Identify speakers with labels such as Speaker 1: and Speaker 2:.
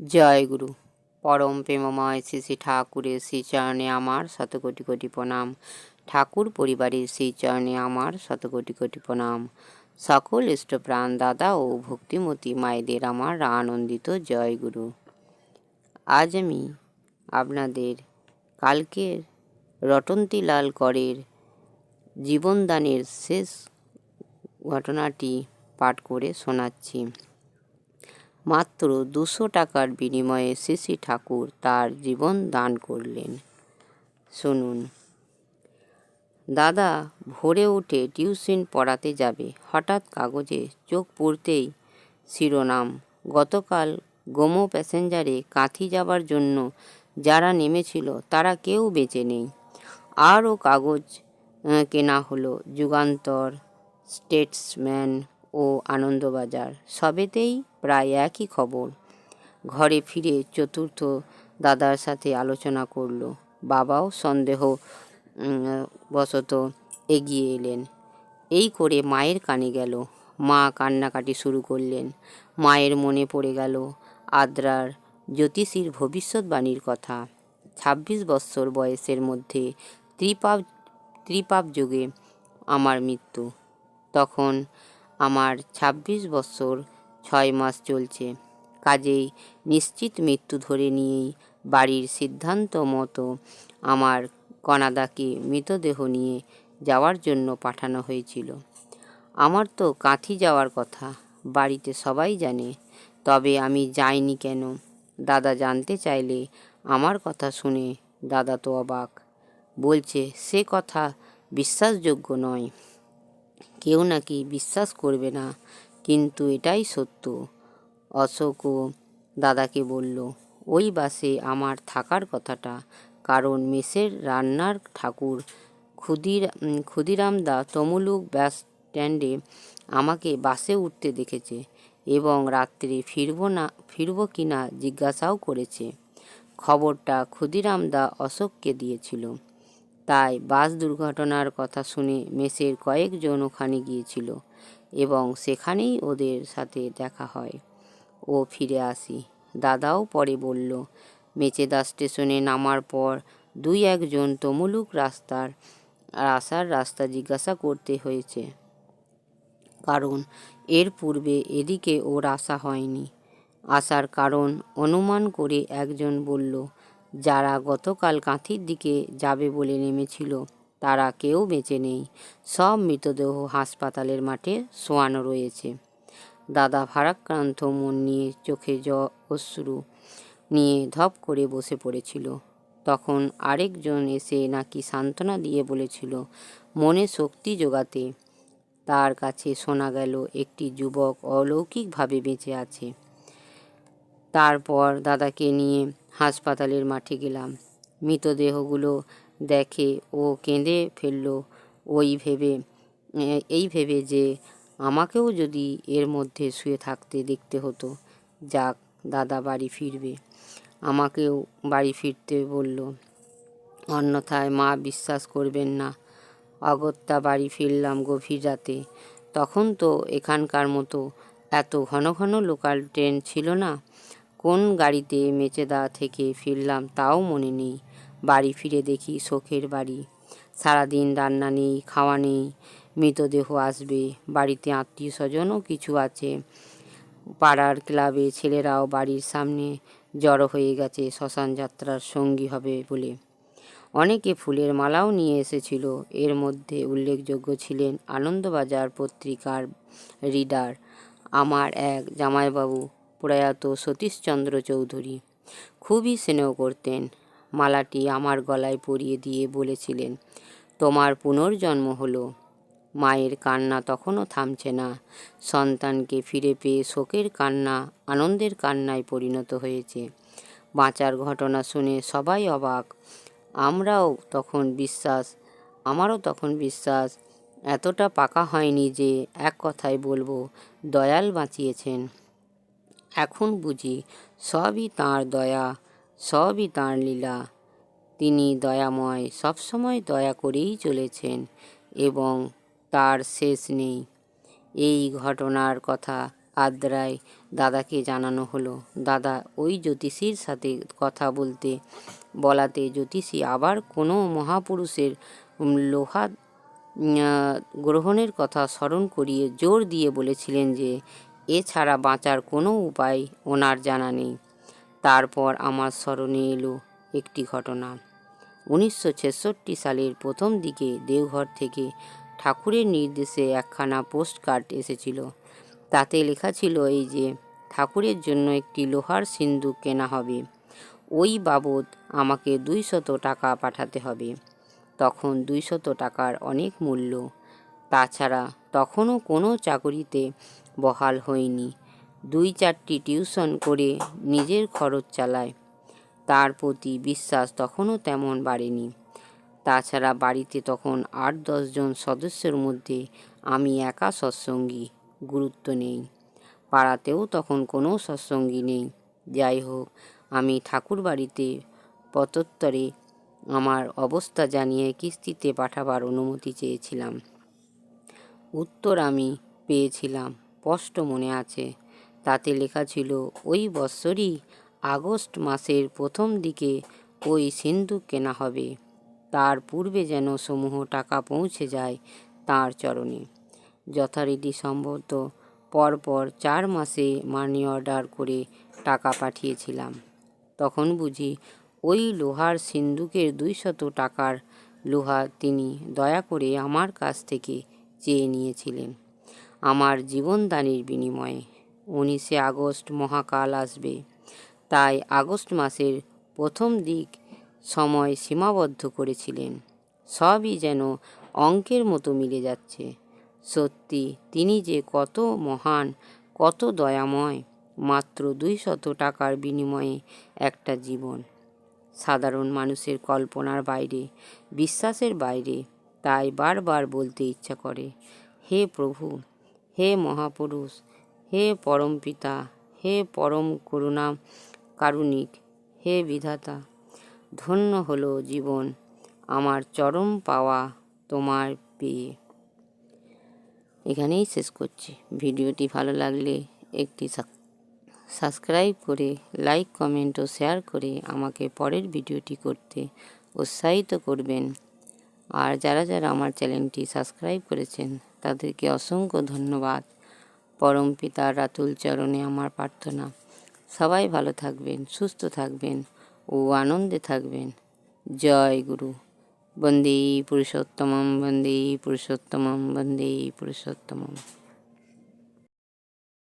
Speaker 1: জয় গুরু। পরম প্রেমময় শ্রী শ্রী ঠাকুরের শ্রীচরণে আমার শত কোটি কোটি প্রণাম। ঠাকুর পরিবারের শ্রীচরণে আমার শত কোটি কোটি প্রণাম। সকল ইষ্টপ্রাণ দাদা ও ভক্তিমতী মায়েদের আমার আনন্দিত জয় গুরু। আজ আমি আপনাদের কালকের রটন্তিলাল করের জীবনদানের শেষ ঘটনাটি পাঠ করে শোনাচ্ছি। মাত্র দুশো টাকার বিনিময়ে শ্রী ঠাকুর তার জীবন দান করলেন। শুনুন। দাদা, ভোরে উঠে টিউশন পড়াতে যাবে। হঠাৎ কাগজে চোখ পড়তেই শিরোনাম, গতকাল গোমো প্যাসেঞ্জারে কাঁথি যাবার জন্য যারা নেমেছিল তারা কেউ বেঁচে নেই। আরও কাগজ কেনা হলো। যুগান্তর স্টেটসম্যান ও আনন্দবাজার, সবেতেই প্রায় একই খবর। ঘরে ফিরে চতুর্থ দাদার সাথে আলোচনা করল। বাবাও সন্দেহ বশত এগিয়ে এলেন। এই করে মায়ের কানে গেল। মা কান্নাকাটি শুরু করলেন। মায়ের মনে পড়ে গেল আদ্রার জ্যোতিষীর ভবিষ্যৎবাণীর কথা। ছাব্বিশ বৎসর বয়সের মধ্যে ত্রিপাপ ত্রিপাপ যুগে আমার মৃত্যু। তখন আমার ২৬ বছর ছয় মাস চলছে। কাজেই নিশ্চিত মৃত্যু ধরে নিয়েই বাড়ির সিদ্ধান্ত মতো আমার কনাদাকে মৃতদেহ নিয়ে যাওয়ার জন্য পাঠানো হয়েছিল। আমার তো কাঁথি যাওয়ার কথা, বাড়িতে সবাই জানে। তবে আমি যাইনি কেন? দাদা জানতে চাইলে আমার কথা শুনে দাদা তো অবাক। বলছে, সে কথা বিশ্বাসযোগ্য নয়। কেউ নাকি বিশ্বাস করবে না, কিন্তু এটাই সত্য। অশোকও দাদাকে বলল, ওই বাসে আমার থাকার কথাটা, কারণ মেসের রান্নার ঠাকুর ক্ষুদির ক্ষুদিরামদা তমলুক বাস স্ট্যান্ডে আমাকে বাসে উঠতে দেখেছে এবং রাত্রে ফিরব না, ফিরব কি না জিজ্ঞাসাও করেছে। খবরটা ক্ষুদিরামদা অশোককে দিয়েছিল। তাই বাস দুর্ঘটনার কথা শুনে মেসের কয়েকজন ওখানে গিয়েছিল এবং সেখানেই ওদের সাথে দেখা হয়। ও ফিরে আসি। দাদাও পরে বলল, মেচেদা স্টেশনে নামার পর দুই একজন তমুলুক রাস্তার আসার রাস্তা জিজ্ঞাসা করতে হয়েছে। কারণ এর পূর্বে এদিকে ওর আসা হয়নি। আসার কারণ অনুমান করে একজন বলল যারা গতকাল কাঁথির দিকে যাবে বলে নেমেছিল, তারা কেউ বেঁচে নেই। সব মৃতদেহ হাসপাতালের মাঠে শোয়ানো রয়েছে। দাদা ভারাক্রান্ত মন নিয়ে চোখে জ অশ্রু নিয়ে ধপ করে বসে পড়েছিল। তখন আরেকজন এসে নাকি সান্ত্বনা দিয়ে বলেছিল, মনে শক্তি যোগাতে তার কাছে শোনা গেল, একটি যুবক অলৌকিকভাবে বেঁচে আছে। তারপর দাদাকে নিয়ে হাসপাতালের মাঠে গেলাম। মৃতদেহগুলো দেখে ও কেঁদে ফেলল। ওই ভেবে, এই ভেবে যে আমাকেও যদি এর মধ্যে শুয়ে থাকতে দেখতে হতো, যাক, দাদা বাড়ি ফিরবে। আমাকেও বাড়ি ফিরতে বলল। অন্যথায় মা বিশ্বাস করবেন না। অগত্যা বাড়ি ফিরলাম গভীর রাতে। তখন তো এখানকার মতো এত ঘন ঘন লোকাল ট্রেন ছিল না। কোন গাড়িতে মেচেদা থেকে ফিরলাম তাও মনে নেই। বাড়ি ফিরে দেখি শোকের বাড়ি। সারাদিন রান্না নেই, খাওয়া নেই, মৃতদেহ আসবে, বাড়িতে আত্মীয় স্বজনও কিছু আছে। পাড়ার ক্লাবে ছেলেরাও বাড়ির সামনে জড়ো হয়ে গেছে, শ্মশান যাত্রার সঙ্গী হবে বলে। অনেকে ফুলের মালাও নিয়ে এসেছিল। এর মধ্যে উল্লেখযোগ্য ছিলেন আনন্দবাজার পত্রিকার রিডার, আমার এক জামাইবাবু। প্রয়াত সতীশচন্দ্র চৌধুরী। খুবই স্নেহ করতেন। মালাটি আমার গলায় পরিয়ে দিয়ে বলেছিলেন, তোমার পুনর্জন্ম হলো। মায়ের কান্না তখনও থামছে না। সন্তানকে ফিরে পেয়ে শোকের কান্না, আনন্দের কান্নায় পরিণত হয়েছে। বাঁচার ঘটনা শুনে সবাই অবাক। আমরাও তখন বিশ্বাস, আমারও তখন বিশ্বাস। এতটা পাকা হয়নি যে এক কথায় বলব, দয়াল বাঁচিয়েছেন। এখন বুঝি সবই তাঁর দয়া, সবই তাঁর লীলা। তিনি দয়াময়, সবসময় দয়া করেই চলেছেন এবং তার শেষ নেই। এই ঘটনার কথা আদ্রায় দাদাকে জানানো হলো। দাদা ওই জ্যোতিষীর সাথে কথা বলতে, বলাতে জ্যোতিষী আবার কোনো মহাপুরুষের লোহা গ্রহণের কথা স্মরণ করিয়ে জোর দিয়ে বলেছিলেন যে এছাড়া বাঁচার কোনো উপায় ওনার জানা নেই। তারপর আমার স্মরণে এলো একটি ঘটনা। উনিশশো ছেষট্টি সালের প্রথম দিকে দেওঘর থেকে ঠাকুরের নির্দেশে একখানা পোস্ট কার্ড এসেছিল। তাতে লেখা ছিল এই যে, ঠাকুরের জন্য একটি লোহার সিন্দুক কেনা হবে। ওই বাবদ আমাকে দুইশত টাকা পাঠাতে হবে। তখন দুইশত টাকার অনেক মূল্য। তাছাড়া তখনও কোনো চাকুরিতে বহাল হয়নি। দুই চারটি টিউশন করে নিজের খরচ চালায়। তার প্রতি বিশ্বাস তখনও তেমন বাড়েনি। তাছাড়া বাড়িতে তখন আট দশজন সদস্যের মধ্যে আমি একা সৎসঙ্গী, গুরুত্ব নেই। পাড়াতেও তখন কোনো সৎসঙ্গী নেই। যাই হোক, আমি ঠাকুর বাড়িতে প্রত্যুত্তরে আমার অবস্থা জানিয়ে কিস্তিতে পাঠাবার অনুমতি চেয়েছিলাম। উত্তর আমি পেয়েছিলাম। স্পষ্ট মনে আছে। তাতে লেখা ছিল, ওই বৎসরই আগস্ট মাসের প্রথম দিকে ওই সিন্দুক কেনা হবে। তার পূর্বে যেন সমূহ টাকা পৌঁছে যায় তার চরণে। যথারীতি সম্ভবত পরপর চার মাসে মানি অর্ডার করে টাকা পাঠিয়েছিলাম। তখন বুঝি ওই লোহার সিন্দুকের দুইশত টাকার লোহা তিনি দয়া করে আমার কাছ থেকে চেয়ে নিয়েছিলেন। আমার জীবনদানের বিনিময়ে। উনিশে আগস্ট মহাকাল আসবে। তাই আগস্ট মাসের প্রথম দিক সময় সীমাবদ্ধ করেছিলেন। সবই যেন অঙ্কের মতো মিলে যাচ্ছে। সত্যি, তিনি যে কত মহান, কত দয়াময়, মাত্র দুই শত টাকার বিনিময়ে একটা জীবন। সাধারণ মানুষের কল্পনার বাইরে, বিশ্বাসের বাইরে, তাই বারবার বলতে ইচ্ছা করে, হে প্রভু হে মহাপুরুষ, হে পরম পিতা, হে পরম করুণা কারুণিক হে বিধাতা, ধন্য হলো জীবন আমার চরম পাওয়া তোমার পেয়ে। এখানেই শেষ করছি। ভিডিওটি ভালো লাগলে একটি সাবস্ক্রাইব করে, লাইক, কমেন্ট ও শেয়ার করে আমাকে পরের ভিডিওটি করতে উৎসাহিত করবেন। আর যারা যারা আমার চ্যানেলটি সাবস্ক্রাইব করেছেন তাদেরকে অসংখ্য ধন্যবাদ। পরম পিতার রাতুল চরণে আমার প্রার্থনা। সবাই ভালো থাকবেন, সুস্থ থাকবেন ও আনন্দে থাকবেন। জয় গুরু। বন্দে পুরুষোত্তমম বন্দে পুরুষোত্তমম বন্দে পুরুষোত্তমম।